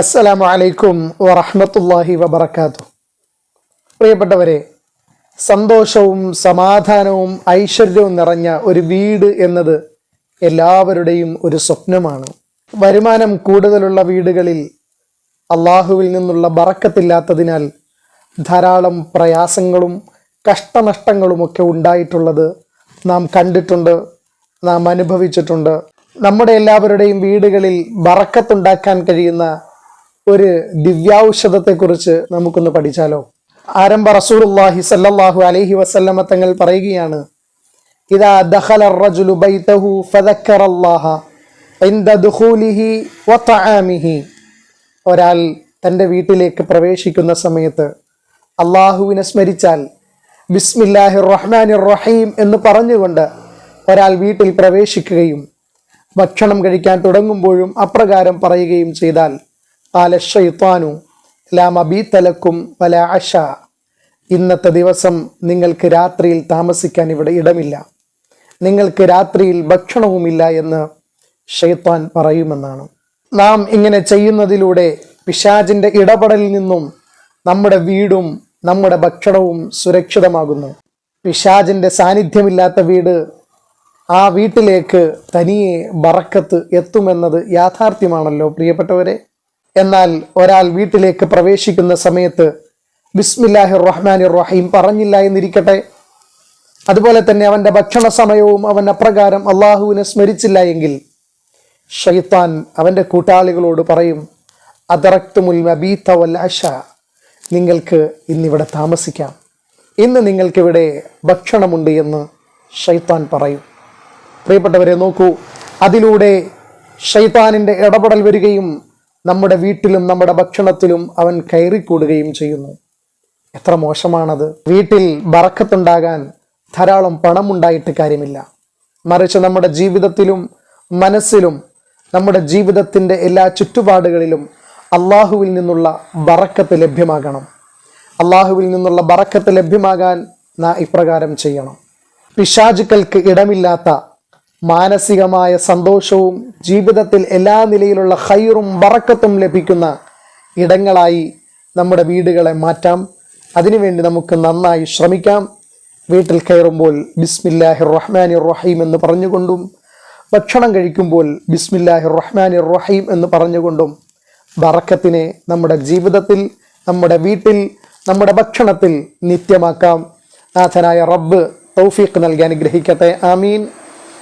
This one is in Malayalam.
അസ്സലാമു അലൈക്കും വറഹമത്തല്ലാഹി വബറകാതുഹു. പ്രിയപ്പെട്ടവരെ സന്തോഷവും സമാധാനവും ഐശ്വര്യവും നിറഞ്ഞ ഒരു വീട് എന്നത് എല്ലാവരുടെയും ഒരു സ്വപ്നമാണ്. വരുമാനം കൂടുതലുള്ള വീടുകളിൽ അള്ളാഹുവിൽ നിന്നുള്ള ബറക്കത്തില്ലാത്തതിനാൽ ധാരാളം പ്രയാസങ്ങളും കഷ്ടനഷ്ടങ്ങളുമൊക്കെ ഉണ്ടായിട്ടുള്ളത് നാം കണ്ടിട്ടുണ്ട് നാം അനുഭവിച്ചിട്ടുണ്ട്. നമ്മുടെ എല്ലാവരുടെയും വീടുകളിൽ ബറക്കത്തുണ്ടാക്കാൻ കഴിയുന്ന ഒരു ദിവ്യാൌഷധത്തെക്കുറിച്ച് നമുക്കൊന്ന് പഠിച്ചാലോ? ആരംഭ റസൂർല്ലാഹി സല്ലാഹു അലൈഹി വസല്ലമ തങ്ങൾ പറയുകയാണ് ഒരാൾ തന്റെ വീട്ടിലേക്ക് പ്രവേശിക്കുന്ന സമയത്ത് അള്ളാഹുവിനെ സ്മരിച്ചാൽ ബിസ്മില്ലാഹി റഹ്മാൻ റഹീം എന്ന് പറഞ്ഞുകൊണ്ട് ഒരാൾ വീട്ടിൽ പ്രവേശിക്കുകയും ഭക്ഷണം കഴിക്കാൻ തുടങ്ങുമ്പോഴും അപ്രകാരം പറയുകയും ചെയ്താൽ ആലഷയ്ത്താനു തലക്കും വല അഷ ഇന്നത്തെ ദിവസം നിങ്ങൾക്ക് രാത്രിയിൽ താമസിക്കാൻ ഇവിടെ ഇടമില്ല. നിങ്ങൾക്ക് രാത്രിയിൽ ഭക്ഷണവുമില്ല എന്ന് ഷെയ്ത്താൻ പറയുമെന്നാണ്. നാം ഇങ്ങനെ ചെയ്യുന്നതിലൂടെ പിശാജിന്റെ ഇടപെടലിൽ നിന്നും നമ്മുടെ വീടും നമ്മുടെ ഭക്ഷണവും സുരക്ഷിതമാകുന്നു. പിശാജിന്റെ സാന്നിധ്യമില്ലാത്ത വീട് ആ വീട്ടിലേക്ക് തനിയെ ബറക്കത്ത് എത്തുമെന്നത് യാഥാർത്ഥ്യമാണല്ലോ പ്രിയപ്പെട്ടവരെ. എന്നാൽ ഒരാൾ വീട്ടിലേക്ക് പ്രവേശിക്കുന്ന സമയത്ത് ബിസ്മില്ലാഹി റഹ്മാൻ റഹീം പറഞ്ഞില്ല എന്നിരിക്കട്ടെ. അതുപോലെ തന്നെ അവന്റെ ഭക്ഷണ സമയവും അവൻ അപ്രകാരം അള്ളാഹുവിനെ സ്മരിച്ചില്ല എങ്കിൽ ഷെയ്ത്താൻ അവന്റെ കൂട്ടാളികളോട് പറയും അതറക്തുമുൽ മബീത്ത വൽ നിങ്ങൾക്ക് ഇന്നിവിടെ താമസിക്കാം. ഇന്ന് നിങ്ങൾക്കിവിടെ ഭക്ഷണമുണ്ട് എന്ന് ഷെയ്ത്താൻ പറയും. പ്രിയപ്പെട്ടവരെ നോക്കൂ അതിലൂടെ ഷൈത്താനിന്റെ ഇടപെടൽ വരികയും നമ്മുടെ വീട്ടിലും നമ്മുടെ ഭക്ഷണത്തിലും അവൻ കയറിക്കൂടുകയും ചെയ്യുന്നു. എത്ര മോശമാണത്. വീട്ടിൽ ബറക്കത്തുണ്ടാകാൻ ധാരാളം പണമുണ്ടായിട്ട് കാര്യമില്ല. മറിച്ച് നമ്മുടെ ജീവിതത്തിലും മനസ്സിലും നമ്മുടെ ജീവിതത്തിന്റെ എല്ലാ ചുറ്റുപാടുകളിലും അള്ളാഹുവിൽ നിന്നുള്ള ബറക്കത്ത് ലഭ്യമാകണം. അള്ളാഹുവിൽ നിന്നുള്ള ബറക്കത്ത് ലഭ്യമാകാൻ ഇപ്രകാരം ചെയ്യണം. പിശാചുക്കൾക്ക് ഇടമില്ലാത്ത മാനസികമായ സന്തോഷവും ജീവിതത്തിൽ എല്ലാ നിലയിലുള്ള ഹൈറും വറക്കത്തും ലഭിക്കുന്ന ഇടങ്ങളായി നമ്മുടെ വീടുകളെ മാറ്റാം. അതിനുവേണ്ടി നമുക്ക് നന്നായി ശ്രമിക്കാം. വീട്ടിൽ കയറുമ്പോൾ ബിസ്മില്ലാഹി റഹ്മാനിർ റഹീം എന്ന് പറഞ്ഞുകൊണ്ടും ഭക്ഷണം കഴിക്കുമ്പോൾ ബിസ്മില്ലാഹി റഹ്മാനിർ റഹീം എന്ന് പറഞ്ഞുകൊണ്ടും ബറക്കത്തിനെ നമ്മുടെ ജീവിതത്തിൽ നമ്മുടെ വീട്ടിൽ നമ്മുടെ ഭക്ഷണത്തിൽ നിത്യമാക്കാം. നാഥനായ റബ്ബ് തൗഫീഖ് നൽകി അനുഗ്രഹിക്കട്ടെ. ആമീൻ.